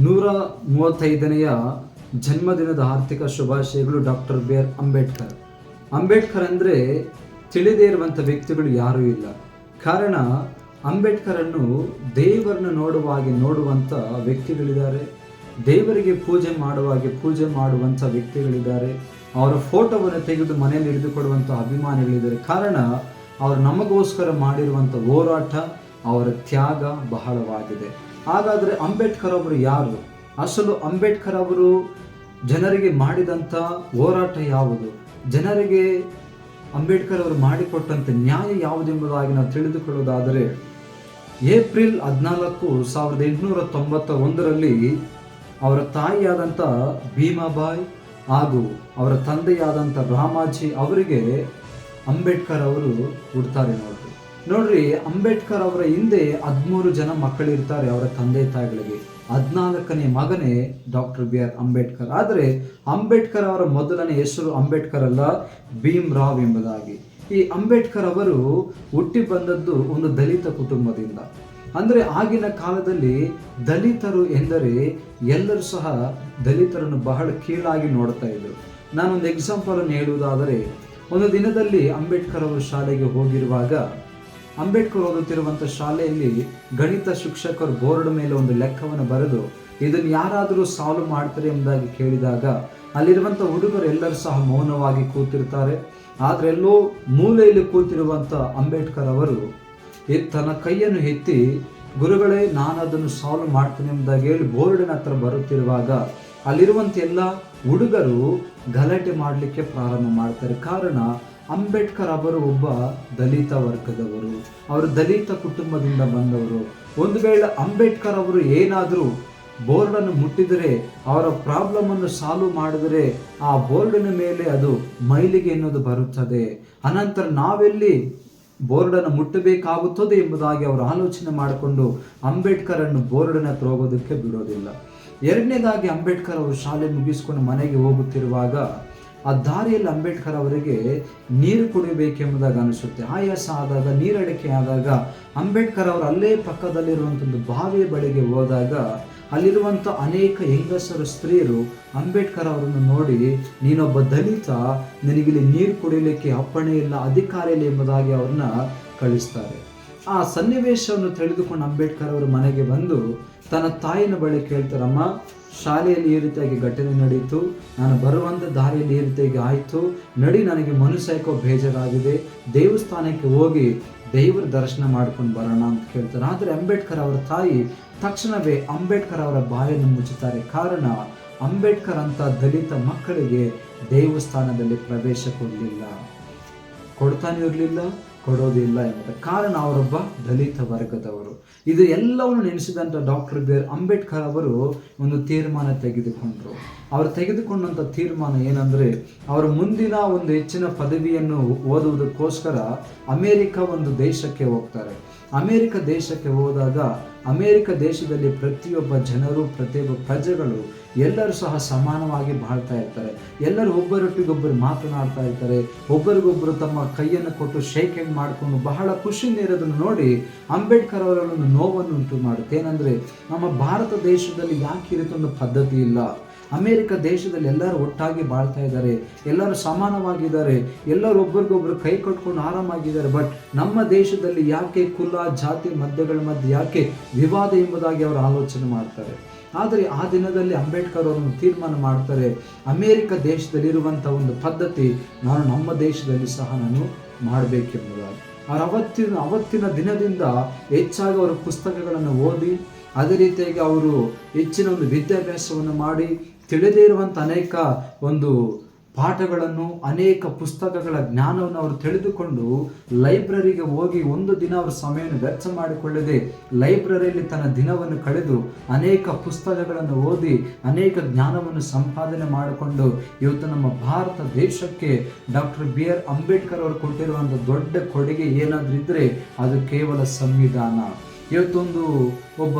ನೂರ ಮೂವತ್ತೈದನೆಯ ಜನ್ಮದಿನದ ಆರ್ಥಿಕ ಶುಭಾಶಯಗಳು doctor B R Ambedkar. Ambedkar ಅಂದರೆ ತಿಳಿದೇ ಇರುವಂಥ ವ್ಯಕ್ತಿಗಳು ಯಾರೂ ಇಲ್ಲ. ಕಾರಣ ಅಂಬೇಡ್ಕರನ್ನು ದೇವರನ್ನು ನೋಡುವ ಹಾಗೆ ನೋಡುವಂಥ ವ್ಯಕ್ತಿಗಳಿದ್ದಾರೆ. ದೇವರಿಗೆ ಪೂಜೆ ಮಾಡುವ ಹಾಗೆ ಪೂಜೆ ಮಾಡುವಂಥ ವ್ಯಕ್ತಿಗಳಿದ್ದಾರೆ. ಅವರ ಫೋಟೋವನ್ನು ತೆಗೆದು ಮನೆಯಲ್ಲಿ ಹಿಡಿದುಕೊಡುವಂಥ ಅಭಿಮಾನಿಗಳಿದ್ದಾರೆ. ಕಾರಣ ಅವರು ನಮಗೋಸ್ಕರ ಮಾಡಿರುವಂಥ ಹೋರಾಟ, ಅವರ ತ್ಯಾಗ ಬಹಳವಾಗಿದೆ. ಹಾಗಾದರೆ ಅಂಬೇಡ್ಕರ್ ಅವರು ಯಾರು? ಅಸಲು ಅಂಬೇಡ್ಕರ್ ಅವರು ಜನರಿಗೆ ಮಾಡಿದಂಥ ಹೋರಾಟ ಯಾವುದು? ಜನರಿಗೆ ಅಂಬೇಡ್ಕರ್ ಅವರು ಮಾಡಿಕೊಟ್ಟಂಥ ನ್ಯಾಯ ಯಾವುದೆಂಬುದಾಗಿ ನಾವು ತಿಳಿದುಕೊಳ್ಳುವುದಾದರೆ ಏಪ್ರಿಲ್ ಹದಿನಾಲ್ಕು ಸಾವಿರದ ಎಂಟುನೂರ ತೊಂಬತ್ತ ಒಂದರಲ್ಲಿ ಅವರ ತಾಯಿಯಾದಂಥ ಭೀಮಾಬಾಯಿ ಹಾಗೂ ಅವರ ತಂದೆಯಾದಂಥ ರಾಮಾಜಿ ಅವರಿಗೆ ಅಂಬೇಡ್ಕರ್ ಅವರು ಹುಡ್ತಾರೆ ನೋಡ್ರಿ ನೋಡ್ರಿ, ಅಂಬೇಡ್ಕರ್ ಅವರ ಹಿಂದೆ ಹದಿಮೂರು ಜನ ಮಕ್ಕಳಿರ್ತಾರೆ ಅವರ ತಂದೆ ತಾಯಿಗಳಿಗೆ. ಹದಿನಾಲ್ಕನೇ ಮಗನೇ ಡಾಕ್ಟರ್ ಬಿ ಆರ್ ಅಂಬೇಡ್ಕರ್. ಆದರೆ ಅಂಬೇಡ್ಕರ್ ಅವರ ಮೊದಲನೇ ಹೆಸರು ಅಂಬೇಡ್ಕರ್ ಅಲ್ಲ, ಭೀಮ್ ರಾವ್ ಎಂಬುದಾಗಿ. ಈ ಅಂಬೇಡ್ಕರ್ ಅವರು ಹುಟ್ಟಿ ಬಂದದ್ದು ಒಂದು ದಲಿತ ಕುಟುಂಬದಿಂದ. ಅಂದರೆ ಆಗಿನ ಕಾಲದಲ್ಲಿ ದಲಿತರು ಎಂದರೆ ಎಲ್ಲರೂ ಸಹ ದಲಿತರನ್ನು ಬಹಳ ಕೀಳಾಗಿ ನೋಡ್ತಾ ಇದ್ದರು ನಾನೊಂದು ಎಕ್ಸಾಂಪಲನ್ನು ಹೇಳುವುದಾದರೆ, ಒಂದು ದಿನದಲ್ಲಿ ಅಂಬೇಡ್ಕರ್ ಅವರು ಶಾಲೆಗೆ ಹೋಗಿರುವಾಗ ಅಂಬೇಡ್ಕರ್ ಓದುತ್ತಿರುವಂಥ ಶಾಲೆಯಲ್ಲಿ ಗಣಿತ ಶಿಕ್ಷಕರು ಬೋರ್ಡ್ ಮೇಲೆ ಒಂದು ಲೆಕ್ಕವನ್ನು ಬರೆದು ಇದನ್ನು ಯಾರಾದರೂ ಸಾಲ್ವ್ ಮಾಡ್ತಾರೆ ಎಂಬುದಾಗಿ ಕೇಳಿದಾಗ ಅಲ್ಲಿರುವಂಥ ಹುಡುಗರು ಎಲ್ಲರೂ ಸಹ ಮೌನವಾಗಿ ಕೂತಿರ್ತಾರೆ. ಆದರೆ ಎಲ್ಲೋ ಮೂಲೆಯಲ್ಲಿ ಕೂತಿರುವಂಥ ಅಂಬೇಡ್ಕರ್ ಅವರು ತನ್ನ ಕೈಯನ್ನು ಎತ್ತಿ, ಗುರುಗಳೇ, ನಾನು ಅದನ್ನು ಸಾಲ್ವ್ ಮಾಡ್ತೇನೆ ಎಂಬುದಾಗಿ ಹೇಳಿ ಬೋರ್ಡಿನ ಹತ್ರ ಬರುತ್ತಿರುವಾಗ ಅಲ್ಲಿರುವಂಥ ಎಲ್ಲ ಹುಡುಗರು ಗಲಾಟೆ ಮಾಡಲಿಕ್ಕೆ ಪ್ರಾರಂಭ ಮಾಡ್ತಾರೆ. ಕಾರಣ ಅಂಬೇಡ್ಕರ್ ಅವರು ಒಬ್ಬ ದಲಿತ ವರ್ಗದವರು. ಅವರು ದಲಿತ ಕುಟುಂಬದಿಂದ ಬಂದವರು. ಒಂದು ವೇಳೆ ಅಂಬೇಡ್ಕರ್ ಅವರು ಏನಾದರೂ ಬೋರ್ಡನ್ನು ಮುಟ್ಟಿದರೆ, ಅವರ ಪ್ರಾಬ್ಲಮ್ ಅನ್ನು ಸಾಲ್ವ್ ಮಾಡಿದರೆ, ಆ ಬೋರ್ಡಿನ ಮೇಲೆ ಅದು ಮೈಲಿಗೆ ಎನ್ನುವುದು ಬರುತ್ತದೆ. ಅನಂತರ ನಾವೆಲ್ಲಿ ಬೋರ್ಡನ್ನು ಮುಟ್ಟಬೇಕಾಗುತ್ತದೆ ಎಂಬುದಾಗಿ ಅವರು ಆಲೋಚನೆ ಮಾಡಿಕೊಂಡು ಅಂಬೇಡ್ಕರ್ ಅನ್ನು ಬೋರ್ಡಿನ ಹತ್ರ ಹೋಗೋದಕ್ಕೆ ಬಿಡೋದಿಲ್ಲ. ಎರಡನೇದಾಗಿ ಅಂಬೇಡ್ಕರ್ ಅವರು ಶಾಲೆ ಮುಗಿಸ್ಕೊಂಡು ಮನೆಗೆ ಹೋಗುತ್ತಿರುವಾಗ ಆ ದಾರಿಯಲ್ಲಿ ಅಂಬೇಡ್ಕರ್ ಅವರಿಗೆ ನೀರು ಕುಡಿಬೇಕೆಂಬುದಾಗಿ ಅನಿಸುತ್ತೆ. ಆಯಾಸ ಆದಾಗ, ನೀರಡಿಕೆ ಆದಾಗ, ಅಂಬೇಡ್ಕರ್ ಅವರು ಅಲ್ಲೇ ಪಕ್ಕದಲ್ಲಿರುವಂಥ ಒಂದು ಬಾವಿಯ ಬಳಿಗೆ ಹೋದಾಗ ಅಲ್ಲಿರುವಂಥ ಅನೇಕ ಹೆಂಗಸರು, ಸ್ತ್ರೀಯರು ಅಂಬೇಡ್ಕರ್ ಅವರನ್ನು ನೋಡಿ, ನೀನೊಬ್ಬ ದಲಿತ, ನಿನಗಿಲ್ಲಿ ನೀರು ಕುಡಿಯಲಿಕ್ಕೆ ಅಪ್ಪಣೆ ಇಲ್ಲ, ಅಧಿಕಾರ ಇಲ್ಲ ಎಂಬುದಾಗಿ ಅವ್ರನ್ನ ಕಳಿಸ್ತಾರೆ. ಆ ಸನ್ನಿವೇಶವನ್ನು ತಿಳಿದುಕೊಂಡು ಅಂಬೇಡ್ಕರ್ ಅವರು ಮನೆಗೆ ಬಂದು ತನ್ನ ತಾಯಿನ ಬಳಿ ಕೇಳ್ತಾರಮ್ಮ ಶಾಲೆಯಲ್ಲಿ ಈ ರೀತಿಯಾಗಿ ಘಟನೆ ನಡೆಯಿತು ನಾನು ಬರುವಂಥ ದಾರಿಯಲ್ಲಿ ಈ ರೀತಿಯಾಗಿ ಆಯಿತು. ನಡಿ, ನನಗೆ ಮನುಷ್ಯಕೋ ಬೇಜಾರಾಗಿದೆ. ದೇವಸ್ಥಾನಕ್ಕೆ ಹೋಗಿ ದೇವರ ದರ್ಶನ ಮಾಡ್ಕೊಂಡು ಬರೋಣ ಅಂತ ಕೇಳ್ತಾರೆ ಆದರೆ ಅಂಬೇಡ್ಕರ್ ಅವರ ತಾಯಿ ತಕ್ಷಣವೇ ಅಂಬೇಡ್ಕರ್ ಅವರ ಬಾಯನ್ನು ಮುಚ್ಚುತ್ತಾರೆ. ಕಾರಣ, ಅಂಬೇಡ್ಕರ್ ಅಂತ ದಲಿತ ಮಕ್ಕಳಿಗೆ ದೇವಸ್ಥಾನದಲ್ಲಿ ಪ್ರವೇಶ ಕೊಡಲಿಲ್ಲ. ಕೊಡ್ತಾನೆ ಇರಲಿಲ್ಲ. ಕೊಡೋದಿಲ್ಲ ಎಂಬ ಕಾರಣ ಅವರೊಬ್ಬ ದಲಿತ ವರ್ಗದವರು. ಇದು ಎಲ್ಲವನ್ನು ನೆನೆಸಿದಂಥ ಡಾಕ್ಟರ್ ಬಿ ಅಂಬೇಡ್ಕರ್ ಅವರು ಒಂದು ತೀರ್ಮಾನ ತೆಗೆದುಕೊಂಡರು. ಅವರು ತೆಗೆದುಕೊಂಡಂಥ ತೀರ್ಮಾನ ಏನಂದರೆ, ಅವರು ಮುಂದಿನ ಒಂದು ಹೆಚ್ಚಿನ ಪದವಿಯನ್ನು ಓದುವುದಕ್ಕೋಸ್ಕರ ಅಮೇರಿಕ ಒಂದು ದೇಶಕ್ಕೆ ಹೋಗ್ತಾರೆ. ಅಮೇರಿಕ ದೇಶಕ್ಕೆ ಹೋದಾಗ ಅಮೇರಿಕ ದೇಶದಲ್ಲಿ ಪ್ರತಿಯೊಬ್ಬ ಜನರು, ಪ್ರತಿಯೊಬ್ಬ ಪ್ರಜೆಗಳು ಎಲ್ಲರೂ ಸಹ ಸಮಾನವಾಗಿ ಬಾಳ್ತಾ ಇರ್ತಾರೆ. ಎಲ್ಲರೂ ಒಬ್ಬರೊಟ್ಟಿಗೊಬ್ಬರು ಮಾತನಾಡ್ತಾ ಇರ್ತಾರೆ. ಒಬ್ಬರಿಗೊಬ್ಬರು ತಮ್ಮ ಕೈಯನ್ನು ಕೊಟ್ಟು ಶೇಕ್ ಹ್ಯಾಂಡ್ ಮಾಡಿಕೊಂಡು ಬಹಳ ಖುಷಿಯಿಂದ ಇರೋದನ್ನು ನೋಡಿ ಅಂಬೇಡ್ಕರ್ ಅವರನ್ನು ನೋವನ್ನು ಉಂಟು ಮಾಡುತ್ತೆ. ಏನಂದ್ರೆ, ನಮ್ಮ ಭಾರತ ದೇಶದಲ್ಲಿ ಯಾಕೆ ಈ ರೀತಿ ಒಂದು ಪದ್ಧತಿ ಇಲ್ಲ. ಅಮೇರಿಕ ದೇಶದಲ್ಲಿ ಎಲ್ಲರೂ ಒಟ್ಟಾಗಿ ಬಾಳ್ತಾ ಇದ್ದಾರೆ, ಎಲ್ಲರೂ ಸಮಾನವಾಗಿದ್ದಾರೆ, ಎಲ್ಲರೂ ಒಬ್ರಿಗೊಬ್ರು ಕೈ ಕಟ್ಕೊಂಡು ಆರಾಮಾಗಿದ್ದಾರೆ. ಬಟ್ ನಮ್ಮ ದೇಶದಲ್ಲಿ ಯಾಕೆ ಕುಲ, ಜಾತಿ ಮದ್ಯಗಳ ಮಧ್ಯೆ ಯಾಕೆ ವಿವಾದ ಎಂಬುದಾಗಿ ಅವರು ಆಲೋಚನೆ ಮಾಡ್ತಾರೆ. ಆದರೆ ಆ ದಿನದಲ್ಲಿ ಅಂಬೇಡ್ಕರ್ ಅವರನ್ನು ತೀರ್ಮಾನ ಮಾಡ್ತಾರೆ, ಅಮೇರಿಕ ದೇಶದಲ್ಲಿರುವಂಥ ಒಂದು ಪದ್ಧತಿ ನಾನು ನಮ್ಮ ದೇಶದಲ್ಲಿ ಸಹ ನಾನು ಮಾಡಬೇಕೆಂಬುದಾಗಿ. ಅವ್ರು ಅವತ್ತಿನ ಅವತ್ತಿನ ದಿನದಿಂದ ಹೆಚ್ಚಾಗಿ ಅವರು ಪುಸ್ತಕಗಳನ್ನು ಓದಿ, ಅದೇ ರೀತಿಯಾಗಿ ಅವರು ಹೆಚ್ಚಿನ ಒಂದು ವಿದ್ಯಾಭ್ಯಾಸವನ್ನು ಮಾಡಿ ತಿಳಿದೇ ಇರುವಂಥ ಅನೇಕ ಒಂದು ಪಾಠಗಳನ್ನು, ಅನೇಕ ಪುಸ್ತಕಗಳ ಜ್ಞಾನವನ್ನು ಅವರು ತಿಳಿದುಕೊಂಡು ಲೈಬ್ರರಿಗೆ ಹೋಗಿ ಒಂದು ದಿನ ಅವರು ಸಮಯವನ್ನು ವ್ಯರ್ಥ ಮಾಡಿಕೊಳ್ಳದೆ ಲೈಬ್ರರಿಯಲ್ಲಿ ತನ್ನ ದಿನವನ್ನು ಕಳೆದು ಅನೇಕ ಪುಸ್ತಕಗಳನ್ನು ಓದಿ, ಅನೇಕ ಜ್ಞಾನವನ್ನು ಸಂಪಾದನೆ ಮಾಡಿಕೊಂಡು ಇವತ್ತು ನಮ್ಮ ಭಾರತ ದೇಶಕ್ಕೆ ಡಾಕ್ಟರ್ ಬಿ ಆರ್ ಅಂಬೇಡ್ಕರ್ ಅವರು ಕೊಟ್ಟಿರುವಂಥ ದೊಡ್ಡ ಕೊಡುಗೆ ಏನಾದರೂ ಇದ್ದರೆ ಅದು ಕೇವಲ ಸಂವಿಧಾನ. ಇವತ್ತೊಂದು ಒಬ್ಬ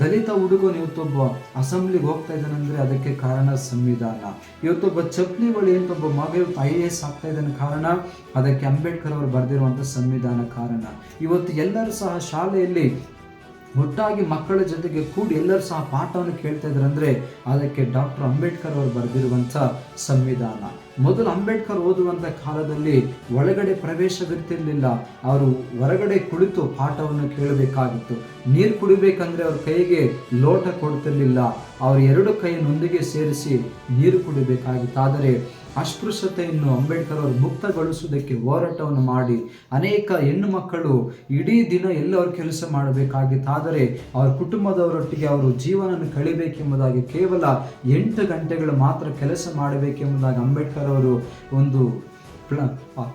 ದಲಿತ ಹುಡುಗನು ಇವತ್ತೊಬ್ಬ ಅಸೆಂಬ್ಲಿಗೆ ಹೋಗ್ತಾ ಇದ್ದಾನಂದ್ರೆ ಅದಕ್ಕೆ ಕಾರಣ ಸಂವಿಧಾನ. ಇವತ್ತೊಬ್ಬ ಚಪ್ಲಿ ಬಳಿ ಅಂತ ಒಬ್ಬ ಮಗ ಇವತ್ತು ಐ ಎ ಎಸ್ ಆಗ್ತಾ ಇದ್ದಾನೆ ಕಾರಣ ಅದಕ್ಕೆ ಅಂಬೇಡ್ಕರ್ ಅವರು ಬರೆದಿರುವಂಥ ಸಂವಿಧಾನ ಕಾರಣ. ಇವತ್ತು ಎಲ್ಲರೂ ಸಹ ಶಾಲೆಯಲ್ಲಿ ಒಟ್ಟಾಗಿ ಮಕ್ಕಳ ಜೊತೆಗೆ ಕೂಡಿ ಎಲ್ಲರೂ ಸಹ ಪಾಠವನ್ನು ಕೇಳ್ತಾ ಇದ್ದಾರೆ ಅಂದರೆ ಅದಕ್ಕೆ ಡಾಕ್ಟರ್ ಅಂಬೇಡ್ಕರ್ ಅವರು ಬರೆದಿರುವಂಥ ಸಂವಿಧಾನ. ಮೊದಲು ಅಂಬೇಡ್ಕರ್ ಓದುವಂಥ ಕಾಲದಲ್ಲಿ ಒಳಗಡೆ ಪ್ರವೇಶವಿರ್ತಿರ್ಲಿಲ್ಲ. ಅವರು ಹೊರಗಡೆ ಕುಳಿತು ಪಾಠವನ್ನು ಕೇಳಬೇಕಾಗಿತ್ತು. ನೀರು ಕುಡಿಬೇಕಂದ್ರೆ ಅವ್ರ ಕೈಗೆ ಲೋಟ ಕೊಡ್ತಿರ್ಲಿಲ್ಲ. ಅವ್ರ ಎರಡು ಕೈಯನ್ನೊಂದಿಗೆ ಸೇರಿಸಿ ನೀರು ಕುಡಿಬೇಕಾಗಿತ್ತು. ಆದರೆ ಅಸ್ಪೃಶ್ಯತೆಯನ್ನು ಅಂಬೇಡ್ಕರ್ ಅವರು ಮುಕ್ತಗೊಳಿಸುವುದಕ್ಕೆ ಹೋರಾಟವನ್ನು ಮಾಡಿ ಅನೇಕ ಹೆಣ್ಣು ಮಕ್ಕಳು ಇಡೀ ದಿನ ಎಲ್ಲವರು ಕೆಲಸ ಮಾಡಬೇಕಾಗಿತ್ತಾದರೆ ಅವರ ಕುಟುಂಬದವರೊಟ್ಟಿಗೆ ಅವರು ಜೀವನವನ್ನು ಕಳಿಬೇಕೆಂಬುದಾಗಿ ಕೇವಲ ಎಂಟು ಗಂಟೆಗಳು ಮಾತ್ರ ಕೆಲಸ ಮಾಡಬೇಕೆಂಬುದಾಗಿ ಅಂಬೇಡ್ಕರ್ ಅವರು ಒಂದು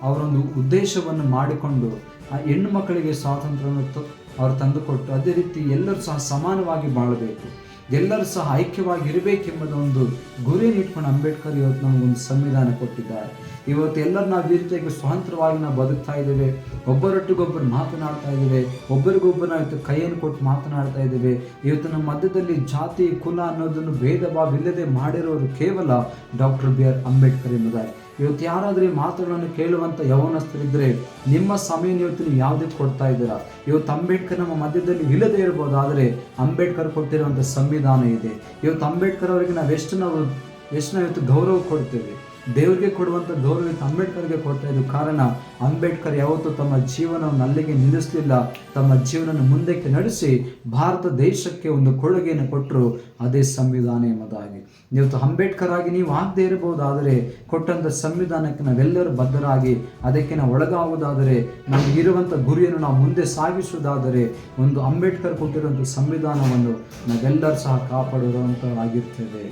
ಅವರೊಂದು ಉದ್ದೇಶವನ್ನು ಮಾಡಿಕೊಂಡು ಆ ಹೆಣ್ಣು ಮಕ್ಕಳಿಗೆ ಸ್ವಾತಂತ್ರ್ಯವನ್ನು ಅವರು ತಂದುಕೊಟ್ಟು ಅದೇ ರೀತಿ ಎಲ್ಲರೂ ಸಹ ಸಮಾನವಾಗಿ ಬಾಳಬೇಕು. ಎಲ್ಲರೂ ಸಹ ಐಕ್ಯವಾಗಿ ಇರಬೇಕೆಂಬುದ ಒಂದು ಗುರಿಯನ್ನು ಇಟ್ಕೊಂಡು ಅಂಬೇಡ್ಕರ್ ಇವತ್ತು ನಮಗೊಂದು ಸಂವಿಧಾನ ಕೊಟ್ಟಿದ್ದಾರೆ. ಇವತ್ತು ಎಲ್ಲರೂ ನಾವು ಸ್ವತಂತ್ರವಾಗಿ ನಾವು ಬದುಕ್ತಾ ಇದ್ದೇವೆ. ಒಬ್ಬರೊಟ್ಟಿಗೊಬ್ಬರು ಮಾತನಾಡ್ತಾ ಇದ್ದೇವೆ. ಒಬ್ಬರಿಗೊಬ್ಬರು ನಾವು ಇವತ್ತು ಕೈಯನ್ನು ಕೊಟ್ಟು ಮಾತನಾಡ್ತಾ ಇದ್ದೇವೆ. ಇವತ್ತು ನಮ್ಮ ಮಧ್ಯದಲ್ಲಿ ಜಾತಿ, ಕುಲ ಅನ್ನೋದನ್ನು ಭೇದ ಭಾವ ಇಲ್ಲದೆ ಮಾಡಿರೋರು ಕೇವಲ ಡಾಕ್ಟರ್ ಬಿ ಆರ್ ಅಂಬೇಡ್ಕರ್ ಎಂಬುದಾಗಿ. ಇವತ್ತು ಯಾರಾದರೂ ಮಾತುಗಳನ್ನು ಕೇಳುವಂಥ ಯೌವನಸ್ಥರಿದ್ದರೆ ನಿಮ್ಮ ಸಮಯ ಇವತ್ತು ನೀವು ಯಾವುದಕ್ಕೆ ಕೊಡ್ತಾ ಇದ್ದೀರಾ? ಇವತ್ತು ಅಂಬೇಡ್ಕರ್ ನಮ್ಮ ಮಧ್ಯದಲ್ಲಿ ಇಲ್ಲದೇ ಇರ್ಬೋದು, ಆದರೆ ಅಂಬೇಡ್ಕರ್ ಕೊಟ್ಟಿರುವಂಥ ಸಂವಿಧಾನ ಇದೆ. ಇವತ್ತು ಅಂಬೇಡ್ಕರ್ ಅವರಿಗೆ ನಾವು ಎಷ್ಟು ನಾವು ಎಷ್ಟು ನಾವು ಇವತ್ತು ಗೌರವ ಕೊಡ್ತೇವೆ? ದೇವರಿಗೆ ಕೊಡುವಂಥ ಗೌರವ ಇವತ್ತು ಅಂಬೇಡ್ಕರ್ಗೆ ಕೊಡ್ತಾ ಇದ್ದು ಕಾರಣ, ಅಂಬೇಡ್ಕರ್ ಯಾವತ್ತೂ ತಮ್ಮ ಜೀವನವನ್ನು ಅಲ್ಲಿಗೆ ನಿಲ್ಲಿಸಲಿಲ್ಲ. ತಮ್ಮ ಜೀವನವನ್ನು ಮುಂದಕ್ಕೆ ನಡೆಸಿ ಭಾರತ ದೇಶಕ್ಕೆ ಒಂದು ಕೊಡುಗೆಯನ್ನು ಕೊಟ್ಟರು ಅದೇ ಸಂವಿಧಾನ ಎಂಬುದಾಗಿ. ಇವತ್ತು ಅಂಬೇಡ್ಕರ್ ಆಗಿ ನೀವು ಆಗದೇ ಇರಬಹುದು ಆದರೆ ಕೊಟ್ಟಂಥ ಸಂವಿಧಾನಕ್ಕೆ ನಾವೆಲ್ಲರೂ ಬದ್ಧರಾಗಿ, ಅದಕ್ಕೆ ನಾವು ಒಳಗಾಗುವುದಾದರೆ ನಮಗೆ ಇರುವಂಥ ಗುರಿಯನ್ನು ನಾವು ಮುಂದೆ ಸಾಗಿಸುವುದಾದರೆ, ಒಂದು ಅಂಬೇಡ್ಕರ್ ಕೊಟ್ಟಿರುವಂಥ ಸಂವಿಧಾನವನ್ನು ನಾವೆಲ್ಲರೂ ಸಹ ಕಾಪಾಡುವಂಥವಾಗಿರ್ತೇವೆ